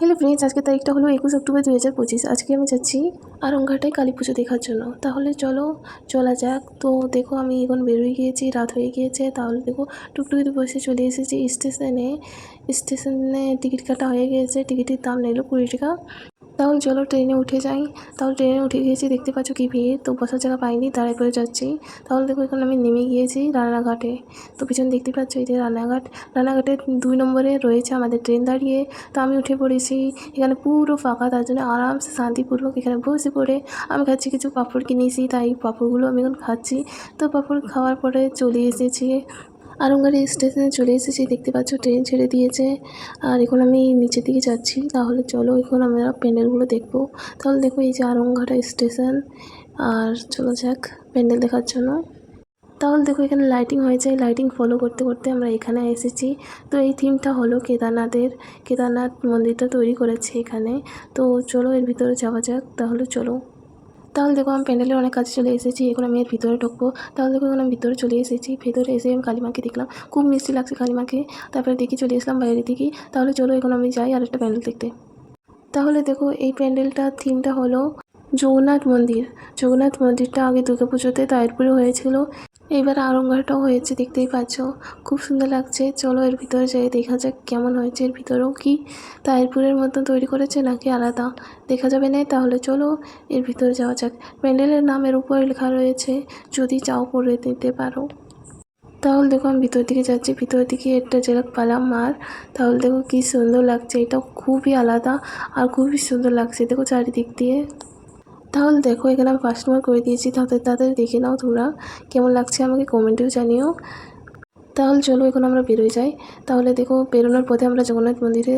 Hello friends, আজকে তারিখটা হলো একুশ অক্টোবর দু হাজার পঁচিশ। আজকে আমি যাচ্ছি আরংঘাটায় কালী পুজো দেখার জন্য। তাহলে চলো, চলা যাক। তো দেখো, আমি এখন বেরোয় গিয়েছি, রাত হয়ে গিয়েছে। তাহলে দেখো টুকটুকিতে বসে চলে এসেছি স্টেশনে। স্টেশনে টিকিট কাটা হয়ে গিয়েছে। টিকিটের দাম নিল কুড়ি টাকা। তাহলে চলো ট্রেনে উঠে যাই। তাহলে ট্রেনে উঠে গিয়েছি, দেখতে পাচ্ছ কি ভিড়। তো বসার জায়গা পাইনি দাঁড়ায় করে যাচ্ছি। তাহলে দেখো এখন আমি নেমে গিয়েছি রানাঘাটে তো পিছনে দেখতে পাচ্ছ এই যে রানাঘাট রানাঘাটে দুই নম্বরে রয়েছে আমাদের ট্রেন দাঁড়িয়ে। তো আমি উঠে পড়েছি, এখানে পুরো ফাঁকা, তার জন্য আরামসে শান্তিপূর্বক এখানে বসে পড়ে আমি খাচ্ছি কিছু পাঁপড় কিনেছি, তাই পাঁপড়গুলো আমি এখন খাচ্ছি। তো পাঁপড় খাওয়ার পরে চলে এসেছি আরঙ্গারি স্টেশনে চলে এসেছি, দেখতে পাচ্ছ ট্রেন ছেড়ে দিয়েছে। আর এখন আমি নিচের দিকে যাচ্ছি, তাহলে চলো এখন আমরা প্যান্ডেলগুলো দেখব। তাহলে দেখো এই যে আরঙ্গাটা স্টেশন, আর চলো যাক, প্যান্ডেল দেখার জন্য। তাহলে দেখো এখানে লাইটিং হয়েছে লাইটিং ফলো করতে করতে আমরা এখানে এসেছি। তো এই থিমটা হলো কেদারনাথের, কেদারনাথ মন্দিরটা তৈরি করেছে এখানে। তো চলো এর ভিতরে যাওয়া যাক, তাহলে চলো। তাহলে দেখো আমি প্যান্ডেলের অনেক কাছে চলে এসেছি, এখন আমি এর ভিতরে ঢুকবো। তাহলে দেখো এখন আমি ভিতরে চলে এসেছি, ভেতরে এসে আমি কালিমাকে দেখলাম। খুব মিষ্টি লাগছে কালিমাকে। তারপরে দেখি চলে এসলাম বাইরে দিকে। তাহলে চলো এখন আমি যাই আর একটা প্যান্ডেল দেখতে। তাহলে দেখো এই প্যান্ডেলটার থিমটা হলো জগন্নাথ মন্দির। জগন্নাথ মন্দিরটা আগে দুর্গাপুজোতে তাইরপুরে হয়েছিল। এবার আরঙ্গারটাও হয়েছে, দেখতেই পাচ্ছ। খুব সুন্দর লাগছে। চলো এর ভিতরে যাই, দেখা যাক কেমন হয়েছে। এর ভিতরেও কি তাইরপুরের মতন তৈরি করেছে নাকি আলাদা? দেখা যাবে না তাহলে চলো এর ভিতরে যাওয়া যাক। প্যান্ডেলের নামের উপরে লেখা রয়েছে, যদি চাও করে দিতে পারো। তাহলে দেখো, আমি ভিতর দিকে যাচ্ছি। ভিতর দিকে একটা যেরকম পালাম মার। তাহলে দেখো কি সুন্দর লাগছে। এটা খুবই আলাদা আর খুবই সুন্দর লাগছে। দেখো চারিদিক দিয়ে। তাহলে দেখো, এখানে আমি ফার্স্ট মার্ক করে দিয়েছি। তাদের তাদের দেখে নাও তোমরা কেমন লাগছে আমাকে কমেন্টেও জানিও। তাহলে চলো, এখন আমরা বেরোয় যাই। তাহলে দেখো, বেরোনোর পথে আমরা জগন্নাথ মন্দিরে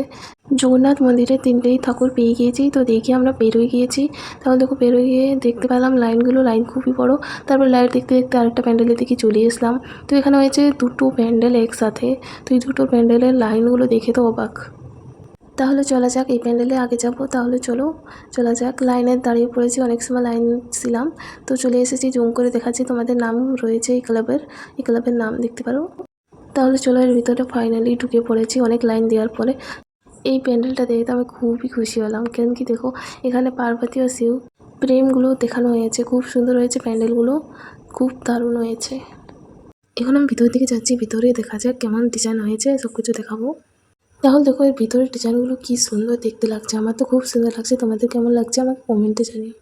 জগন্নাথ মন্দিরে তিনটেই ঠাকুর পেয়ে গিয়েছি। তো দেখে আমরা বেরোয় গিয়েছি। তাহলে দেখো, বেরোয় গিয়ে দেখতে পেলাম লাইনগুলো। লাইন খুবই বড়। তারপর লাইট দেখতে দেখতে আরেকটা প্যান্ডেলের দিকে চলে এসলাম। তো এখানে হয়েছে দুটো প্যান্ডেল একসাথে। তো এই দুটো প্যান্ডেলের লাইনগুলো দেখে তো অবাক। তাহলে চলা যাক, এই প্যান্ডেলে আগে যাব, তাহলে চলো। চলা যাক, লাইনে দাঁড়িয়ে পড়েছি, অনেক সময় লাইন ছিলাম। তো চলে এসেছি, জুম করে দেখাচ্ছি, তোমাদের নাম রয়েছে এই ক্লাবের এই ক্লাবের নাম দেখতে পারো। তাহলে চলো, এর ভিতরে ফাইনালি ঢুকে পড়েছি, অনেক লাইন দেওয়ার পরে। এই প্যান্ডেলটা দেখে তো আমি খুবই খুশি হলাম, কেন কি দেখো, এখানে পার্বতী ও শিব, প্রেমগুলো দেখানো হয়েছে, খুব সুন্দর হয়েছে প্যান্ডেলগুলো, খুব দারুণ হয়েছে। এখন আমি ভিতর দিকে যাচ্ছি ভিতরে দেখা যাক কেমন ডিজাইন হয়েছে সব কিছু দেখাবো। তাহলে দেখো এর ভিতরের ডিজাইনগুলো কী সুন্দর দেখতে লাগছে। আমার তো খুব সুন্দর লাগছে। তোমাদের কেমন লাগছে আমাকে কমেন্টে জানিও।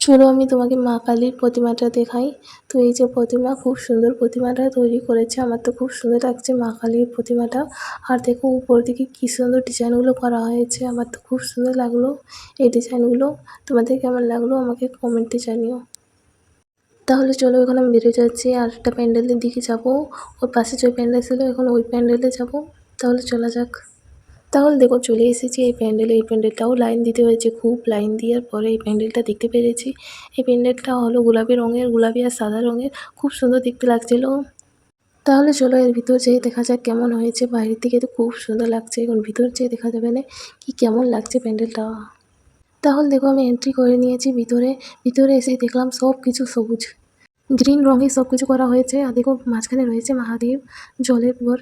চলো আমি তোমাকে মা কালীর প্রতিমাটা দেখাই। তো এই যে প্রতিমা, খুব সুন্দর প্রতিমাটা তৈরি করেছে। আমার তো খুব সুন্দর লাগছে মা কালীর প্রতিমাটা। আর দেখো উপর দিকে কী সুন্দর ডিজাইনগুলো করা হয়েছে। আমার তো খুব সুন্দর লাগল এই ডিজাইনগুলো। তোমাদের কেমন লাগল আমাকে কমেন্টে জানিও। তাহলে চলো এখন আমি বেরিয়ে যাচ্ছি। আর একটা প্যান্ডেলের দিকে যাব। ওর পাশে যে প্যান্ডেল ছিল, এখন ওই প্যান্ডেলে যাব। তাহলে চলা যাক। তাহলে দেখো চলে এসেছি এই প্যান্ডেলে। এই প্যান্ডেলটাও লাইন দিতে হয়েছে, খুব লাইন দেওয়ার পরে এই প্যান্ডেলটা দেখতে পেরেছি। এই প্যান্ডেলটা হলো গোলাপি রঙের, গোলাপি আর সাদা রঙের। খুব সুন্দর দেখতে লাগছিল। তাহলে চলো এর ভিতর যেয়ে দেখা যাক কেমন হয়েছে। বাইরের থেকে তো খুব সুন্দর লাগছে, এখন ভিতর যেয়ে দেখা যাবে না কি কেমন লাগছে প্যান্ডেলটা। তাহলে দেখো আমি এন্ট্রি করে নিয়েছি ভিতরে। ভিতরে এসে দেখলাম সব কিছু সবুজ। গ্রিন রঙে সব কিছু করা হয়েছে। আর দেখো মাঝখানে রয়েছে মহাদেব, জলের উপর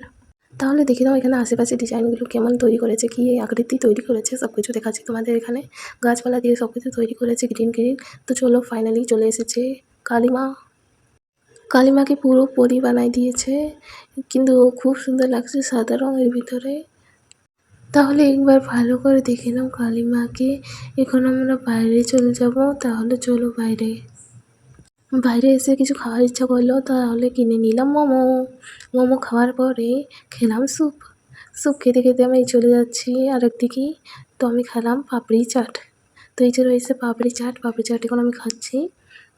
তাহলে দেখে নাও এখানে আশেপাশে ডিজাইনগুলো কেমন তৈরি করেছে, কী আকৃতি তৈরি করেছে সব কিছু দেখাচ্ছি তোমাদের এখানে। গাছপালা দিয়ে সব কিছু তৈরি করেছে গ্রিন গ্রিন তো চলো ফাইনালি চলে এসেছে কালিমা। কালিমাকে পুরো পরি বানাই দিয়েছে, কিন্তু খুব সুন্দর লাগছে সাদা রঙের ভিতরে। তাহলে একবার ভালো করে দেখে নাও কালিমাকে। এখন আমরা বাইরে চলে যাব, তাহলে চলো বাইরে। বাইরে এসে কিছু খাওয়ার ইচ্ছা করল, তাহলে কিনে নিলাম মোমো। মোমো খাওয়ার পরে খেলাম স্যুপ। স্যুপ খেতে খেতে আমি চলে যাচ্ছি আরেকদিকে তো আমি খেলাম পাপড়ি চাট। তো এই যে রয়েছে পাপড়ি চাট পাপড়ি চাট এখন আমি খাচ্ছি।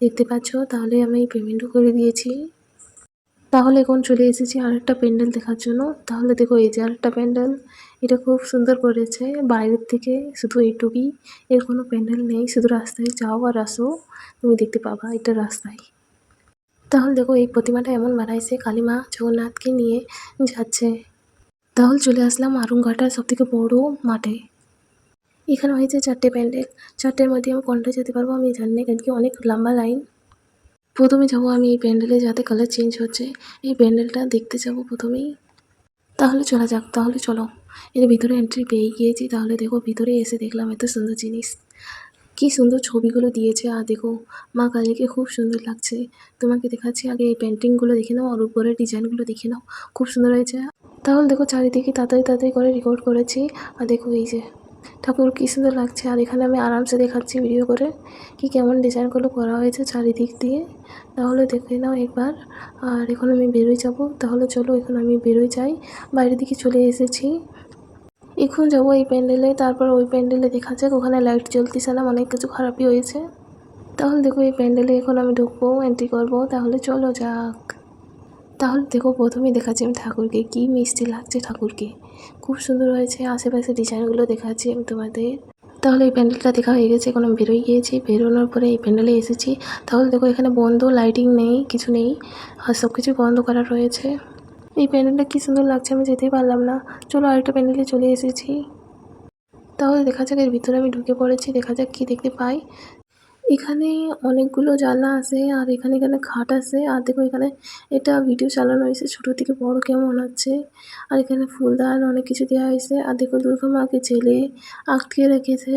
দেখতে পাচ্ছ, তাহলে আমি পেমেন্টও করে দিয়েছি। তাহলে এখন চলে এসেছি আরেকটা প্যান্ডেল দেখার জন্য। তাহলে দেখো এই যে আরেকটা প্যান্ডেল, এটা খুব সুন্দর করেছে। বাইরের থেকে শুধু এইটুকুই, এর কোনো প্যান্ডেল নেই, শুধু রাস্তায় যাও আর আসো, তুমি দেখতে পাবা এটা রাস্তায়। তাহলে দেখো এই প্রতিমাটা এমন বানাইছে, কালীমা জগন্নাথকে নিয়ে যাচ্ছে। তাহলে চলে আসলাম আরুংঘাটার সব থেকে বড়ো মাঠে। এখানে হয়েছে চারটে প্যান্ডেল, চারটের মধ্যে আমি কোনটা যেতে পারব আমি জানি না কেন কি অনেক লম্বা লাইন। প্রথমে যাব আমি এই প্যান্ডেলে, যাতে কালার চেঞ্জ হচ্ছে। এই প্যান্ডেলটা দেখতে যাব প্রথমেই। তাহলে চলা যাক, তাহলে চলো। এর ভিতরে এন্ট্রি পেয়ে গিয়েছি, তাহলে দেখো ভিতরে এসে দেখলাম এত সুন্দর জিনিস। কি সুন্দর ছবিগুলো দিয়েছে, আর দেখো, মা কালীকে খুব সুন্দর লাগছে। তোমাকে দেখাচ্ছি আগে এই পেন্টিংগুলো দেখে নাও, আর উপরের ডিজাইনগুলো দেখে নাও। খুব সুন্দর হয়েছে। তাহলে দেখো চারিদিকে তাড়াতাড়ি তাড়াতাড়ি করে রেকর্ড করেছি। আর দেখো এই যে ঠাকুর কী সুন্দর লাগছে? আর এখানে আমি আরামসে দেখাচ্ছি ভিডিও করে কি কেমন ডিজাইনগুলো করা হয়েছে চারিদিক দিয়ে। তাহলে দেখে নাও একবার। আর এখন আমি বেরোয় যাব। তাহলে চলো, এখন আমি বেরোয় যাই। বাইরের দিকে চলে এসেছি। এখন যাব এই প্যান্ডেলে। তারপর ওই প্যান্ডেলে দেখা যাক, ওখানে লাইট জ্বলতেছে না, অনেক কিছু খারাপই হয়েছে। তাহলে দেখো এই প্যান্ডেলে এখন আমি ঢুকবো এন্ট্রি করব। তাহলে চলো যাক। তাহলে দেখো প্রথমেই দেখাচ্ছি আমি ঠাকুরকে, কী মিষ্টি লাগছে ঠাকুরকে। খুব সুন্দর হয়েছে, আশেপাশে ডিজাইনগুলো দেখাচ্ছি আমি তোমাদের। তাহলে এই প্যান্ডেলটা দেখা হয়ে গেছে, এখন আমি বেরোই গিয়েছি। বেরোনোর পরে এই প্যান্ডেলে এসেছি। তাহলে দেখো এখানে বন্ধ লাইটিং নেই, কিছু নেই, আর সব কিছু বন্ধ করা রয়েছে। এই প্যান্ডেলটা কী সুন্দর লাগছে আমি যেতেই পারলাম না। চলো আরেকটা প্যান্ডেলে চলে এসেছি। তাহলে দেখা যাক এর ভিতরে আমি ঢুকে পড়েছি, দেখা যাক কী দেখতে পাই। এখানে অনেকগুলো জানলা আছে, আর এখানে এখানে খাট আছে, আর দেখো এখানে এটা ভিডিও চালানো হয়েছে, ছোট থেকে বড় কেমন হচ্ছে। আর এখানে ফুলদান অনেক কিছু দেওয়া হয়েছে, আর দেখো দুর্গা মাকে জেলে আটকে রেখেছে।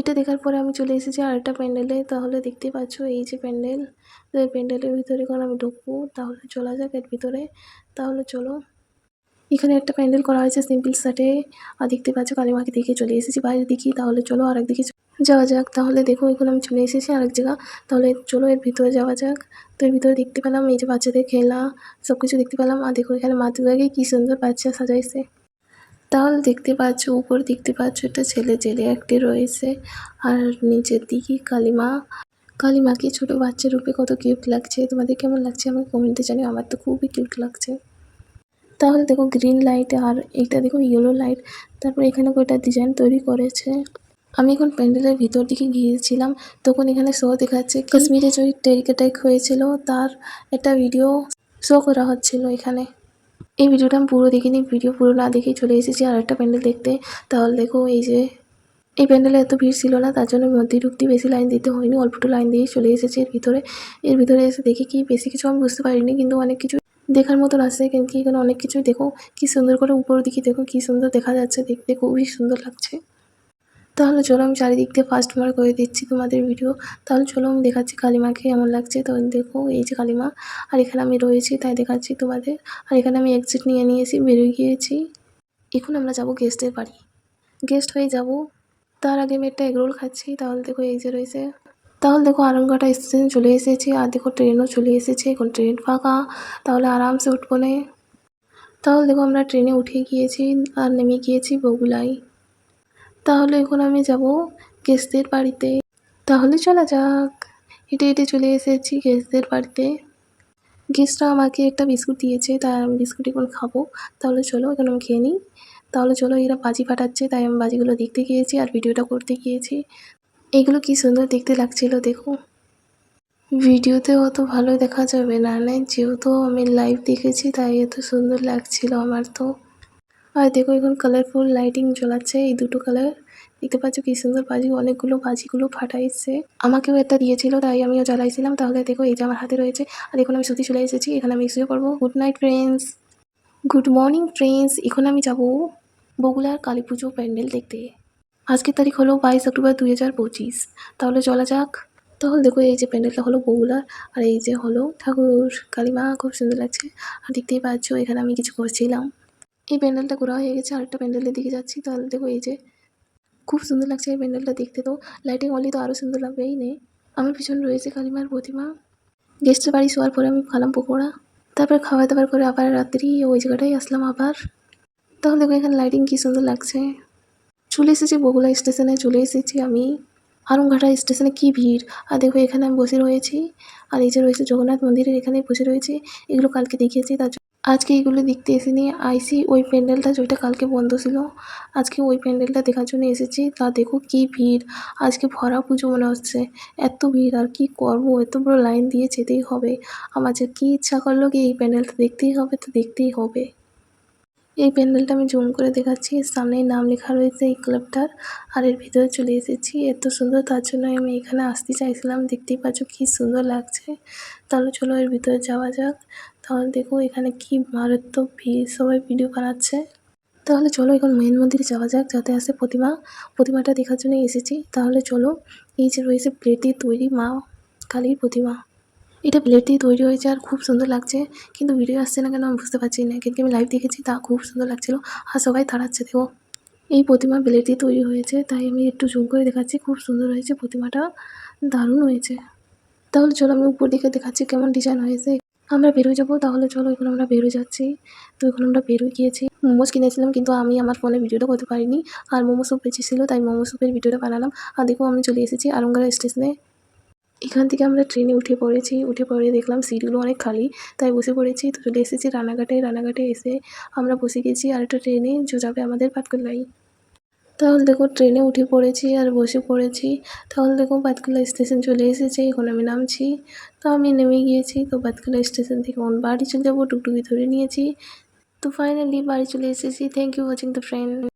এটা দেখার পরে আমি চলে এসেছি আরেকটা প্যান্ডেলে, তাহলে দেখতে পাচ্ছ এই যে প্যান্ডেল। প্যান্ডেলের ভিতরে এখন আমি ঢুকবো, তাহলে চলা যাক এর ভিতরে। তাহলে চলো। এখানে একটা প্যান্ডেল করা হয়েছে সিম্পল শার্টে আর দেখতে পাচ্ছ কালীমাকে দেখে চলে এসেছি বাইরের দিকে তাহলে চলো আরেক দিকে যাওয়া যাক, তাহলে দেখো এখন আমি চলে এসেছি আরেক জায়গা। তাহলে চলো এর ভিতরে যাওয়া যাক। তো এর ভিতরে দেখতে পেলাম এই যে বাচ্চাদের খেলা সব কিছু দেখতে পেলাম। আর দেখো এখানে মা দুর্গাকে কী সুন্দর বাচ্চা সাজাইছে। তাহলে দেখতে পাচ্ছ, উপর দেখতে পাচ্ছ, একটা ছেলে জেলে একটি রয়েছে। আর নিচের দিকে কালিমা। কালিমাকে ছোটো বাচ্চা রূপে কত কিউট লাগছে? তোমাদের কেমন লাগছে আমাকে কমেন্টে জানিও, আমার তো খুবই কিউট লাগছে। তাহলে দেখো গ্রিন লাইট আর এটা দেখো ইয়েলো লাইট তারপর এখানে কয়টা ডিজাইন তৈরি করেছে। আমি এখন প্যান্ডেলের ভিতর দিকে গিয়েছিলাম। তখন এখানে শো দেখাচ্ছে কাশ্মীরে যে টেরিক অ্যাটাক হয়েছিল। তার একটা ভিডিও শো করা হচ্ছিল এখানে। এই ভিডিওটা আমি পুরো দেখিনি, ভিডিও পুরো না দেখেই চলে এসেছি আর একটা প্যান্ডেল দেখতে। তাহলে দেখো এই যে, এই প্যান্ডেলে এত ভিড় ছিল না, তার জন্য মধ্যে ঢুকতে বেশি লাইন দিতে হয়নি অল্পটু লাইন দিয়ে চলে এসেছি এর ভিতরে। এর ভিতরে এসে দেখি কি বেশি কিছু আমি বুঝতে পারিনি, কিন্তু অনেক কিছু দেখার মতন আছে কিন্তু এখানে অনেক কিছুই দেখো। কি সুন্দর করে উপর দিকে দেখো, কি সুন্দর দেখা যাচ্ছে, দেখতে খুবই সুন্দর লাগছে। তাহলে চলো আমি চারিদিক দিয়ে ফার্স্ট মার করে দিচ্ছি তোমাদের ভিডিও তাহলে চলো আমি দেখাচ্ছি কালিমাকে এমন লাগছে। তো দেখো, এই যে কালিমা, আর এখানে আমি রয়েছি, তাই দেখাচ্ছি তোমাদের। আর এখানে আমি এক্সিট নিয়ে নিয়েছি, বেরোয় গিয়েছি। এখন আমরা যাব গেস্টের বাড়ি। গেস্ট হয়ে যাব। তার আগে আমি একটা এগরোল খাচ্ছি। তাহলে দেখো এই যে রয়েছে। তাহলে দেখো আরামঘাটা স্টেশন চলে এসেছি। আর দেখো ট্রেনও চলে এসেছে। এখন ট্রেন ফাঁকা। তাহলে আরামসে উঠবো নে। তাহলে দেখো আমরা ট্রেনে উঠে গিয়েছি, আর নেমে গিয়েছি বগুলাই। তাহলে এখন আমি যাব গেস্টদের বাড়িতে। তাহলে চলা যাক। হেঁটে হেঁটে চলে এসেছি গেস্টদের বাড়িতে। গেস্টরা আমাকে একটা বিস্কুট দিয়েছে, তাই আমি বিস্কুট এখন খাব। তাহলে চলো, এখন আমি খেয়ে নিই। তাহলে চলো, এরা বাজি ফাটাচ্ছে, তাই আমি বাজিগুলো দেখতে গিয়েছি আর ভিডিওটা করতে গিয়েছি। এগুলো কি সুন্দর দেখতে লাগছিল, দেখো। ভিডিওতে অত ভালো দেখা যাবে না না যেহেতু আমি লাইভ দেখেছি, তাই এত সুন্দর লাগছিল আমার তো। আর দেখো এখন কালারফুল লাইটিং জ্বলাচ্ছে, এই দুটো কালার দেখতে পাচ্ছ কি সুন্দর বাজি, অনেকগুলো বাজিগুলো ফাটাইছে। আমাকেও একটা দিয়েছিল, তাই আমিও জ্বালাইছিলাম। তাহলে দেখো এই যে আমার হাতে রয়েছে। আর এখন আমি সত্যি চলে এসেছি, এখানে আমি শুয়ে পড়ব good night friends good morning friends এখন আমি যাব বগুলার কালী পুজো প্যান্ডেল দেখতে। আজকের তারিখ হলো বাইশ অক্টোবর দুই হাজার পঁচিশ। তাহলে চলা যাক। তাহলে দেখো এই যে প্যান্ডেলটা হলো বগুলার আর এই যে হলো ঠাকুর। কালীমা খুব সুন্দর লাগছে। আর দেখতেই পাচ্ছ, এখানে আমি কিছু করছিলাম। এই প্যান্ডেলটা করা হয়ে গেছে, আরেকটা প্যান্ডেলের দিকে যাচ্ছি। তাহলে দেখো এই যে, খুব সুন্দর লাগছে এই প্যান্ডেলটা দেখতে তো। লাইটিং অনলি তো আরও সুন্দর লাগবে, এই নে। আমার পিছনে রয়েছে কালিমার প্রতিমা। গেস্টের বাড়ি শোয়ার পরে আমি খালাম পকোড়া। তারপর খাওয়া দাওয়ার করে আবার রাত্রি, ওই জায়গাটাই আসলাম আবার। তাহলে দেখো এখানে লাইটিং কী সুন্দর লাগছে। চলে এসেছি বগুলা স্টেশনে, চলে এসেছি আমি। আরংঘাটা স্টেশনে কী ভিড়? আর দেখো এখানে আমি বসে রয়েছি। আর এই যে রয়েছে জগন্নাথ মন্দিরের এখানে বসে রয়েছি। এগুলো কালকে দেখিয়েছি, তার আজকে এগুলো দেখতে এসে নিয়ে আইসি ওই প্যান্ডেলটা যেটা কালকে বন্ধ ছিল। আজকে ওই প্যান্ডেলটা দেখার জন্য এসেছি। তা দেখো কী ভিড়। আজকে ভরা পুজো মনে হচ্ছে। এত ভিড়, আর কি করব? এত বড় লাইন দিয়ে যেতেই হবে। আমার যে কী ইচ্ছা করল কি এই প্যান্ডেলটা দেখতেই হবে, তো দেখতেই হবে। এই প্যান্ডেলটা আমি জুম করে দেখাচ্ছি। সামনেই নাম লেখা রয়েছে এই ক্লাবটার, আর এর ভিতরে চলে এসেছি। এত সুন্দর, তার জন্য আমি এখানে আসতে চাইছিলাম। দেখতেই পাচ্ছ কি সুন্দর লাগছে। তাহলে চলো এর ভিতরে যাওয়া যাক। তাহলে দেখো এখানে কি মারাত্মক ভিড় সবাই ভিডিও বানাচ্ছে। তাহলে চলো এখন মেন মন্দিরে যাওয়া যাক, যাতে আসে প্রতিমা। প্রতিমাটা দেখার জন্য এসেছি। তাহলে চলো, এই যে রয়েছে প্লেট তৈরি মা কালীর প্রতিমা। এটা প্লেট দিয়ে তৈরি হয়েছে আর খুব সুন্দর লাগছে। কিন্তু ভিডিও আসছে না কেন আমি বুঝতে পারছি না। কিন্তু আমি লাইভ দেখেছি, তা খুব সুন্দর লাগছিল। আর সবাই তাড়াচ্ছে, দেখো। এই প্রতিমা প্লেট দিয়ে তৈরি হয়েছে, তাই আমি একটু জুম করে দেখাচ্ছি। খুব সুন্দর হয়েছে প্রতিমাটা, দারুণ হয়েছে। তাহলে চলো আমি উপর দিকে দেখাচ্ছি কেমন ডিজাইন হয়েছে। আমরা বেরোয় যাব, তাহলে চলো এখন আমরা বেরোয় যাচ্ছি। তো এখন আমরা বেরোয় গিয়েছি। মোমোস কিনেছিলাম, কিন্তু আমি আমার ফোনে ভিডিওটা করতে পারিনি। আর মোমো স্যুপ বেঁচেছিল, তাই মোমো স্যুপের ভিডিওটা বানালাম। আর দেখো, আমি চলে এসেছি আরঙ্গারা স্টেশনে। এখান থেকে আমরা ট্রেনে উঠে পড়েছি। উঠে পড়ে দেখলাম সিটগুলো অনেক খালি, তাই বসে পড়েছি। তো চলে এসেছি রানাঘাটে। রানাঘাটে এসে আমরা বসে গেছি আর একটা ট্রেনে। যাবে আমাদের পাতকুল্লাই তাহলে দেখো ট্রেনে উঠে পড়েছি আর বসে পড়েছি। তাহলে দেখো বাতকুলা স্টেশন চলে এসেছে, এখন আমি নামছি। তো আমি নেমে গিয়েছি, তো বাতকুলা স্টেশন থেকে এখন বাড়ি চলে যাব, টুকটুকি ধরে নিয়েছি। তো ফাইনালি বাড়ি চলে এসেছি। Thank you watching the friend